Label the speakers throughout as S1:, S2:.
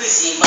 S1: 不行吗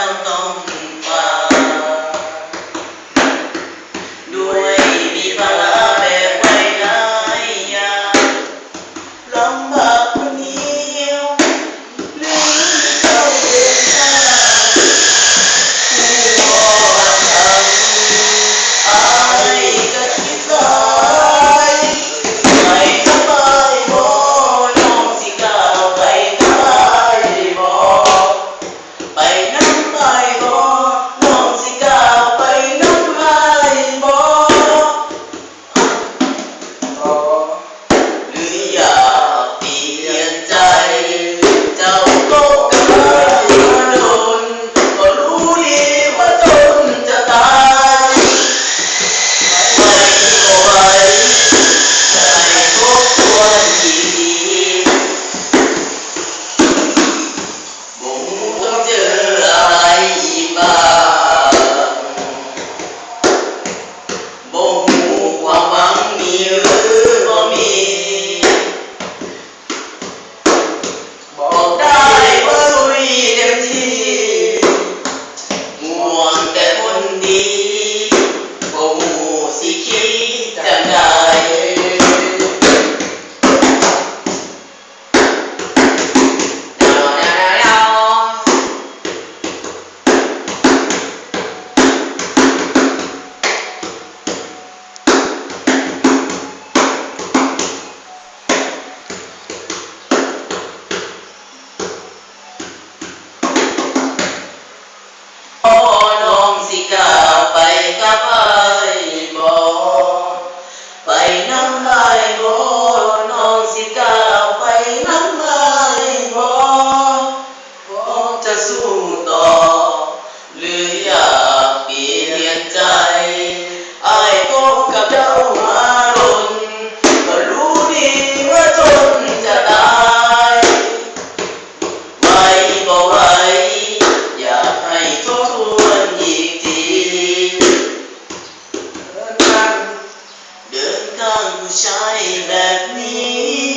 S1: น้องใช้แบบนี้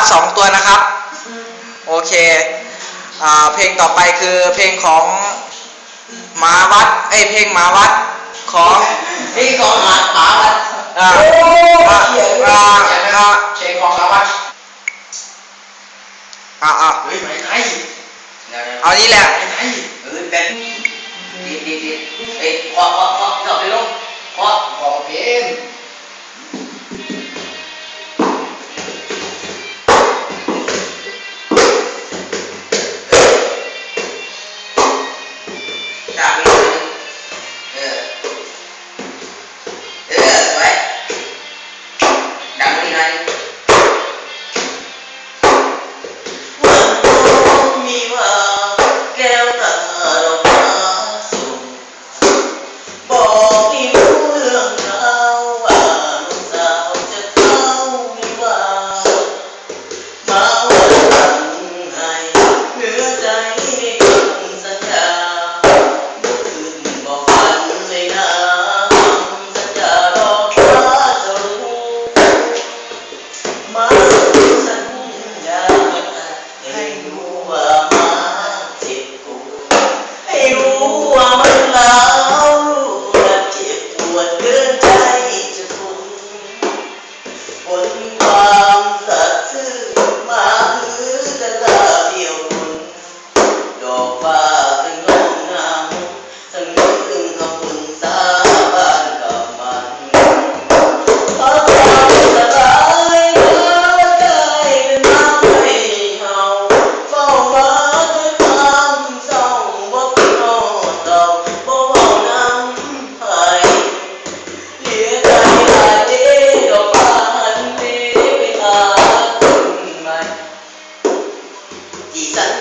S1: บ
S2: สอ
S1: งตัวนะครับ
S3: โอเคอเพลงต่อไปคือเพลงของมาวัดเอ้เพลงมาวัดของเพ
S2: ลงของมามาวัด
S3: อ่าอ่า
S1: เพลงของมาวัด
S3: อ่าอ่า
S1: เฮ้ยไม่ใช่
S3: เอานี่แหละ
S1: ไม่ไง
S2: เออเป็นดีดีดีเอ้ยขอขอขอขอไปลูกขอ
S1: ขอเพลง Ethan.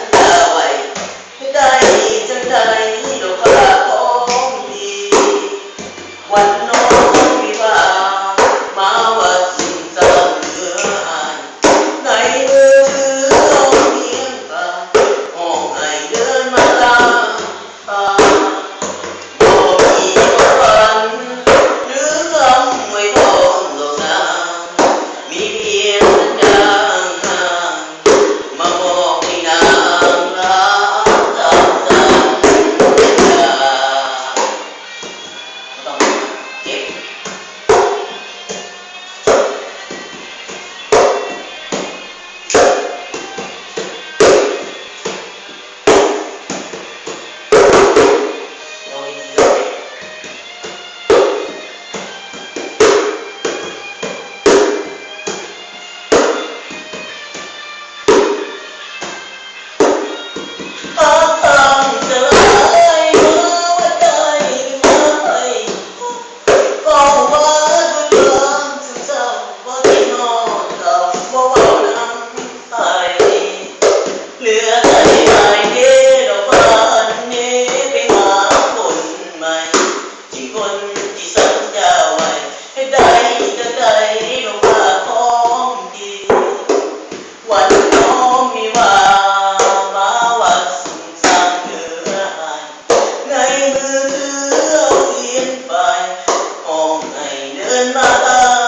S1: and not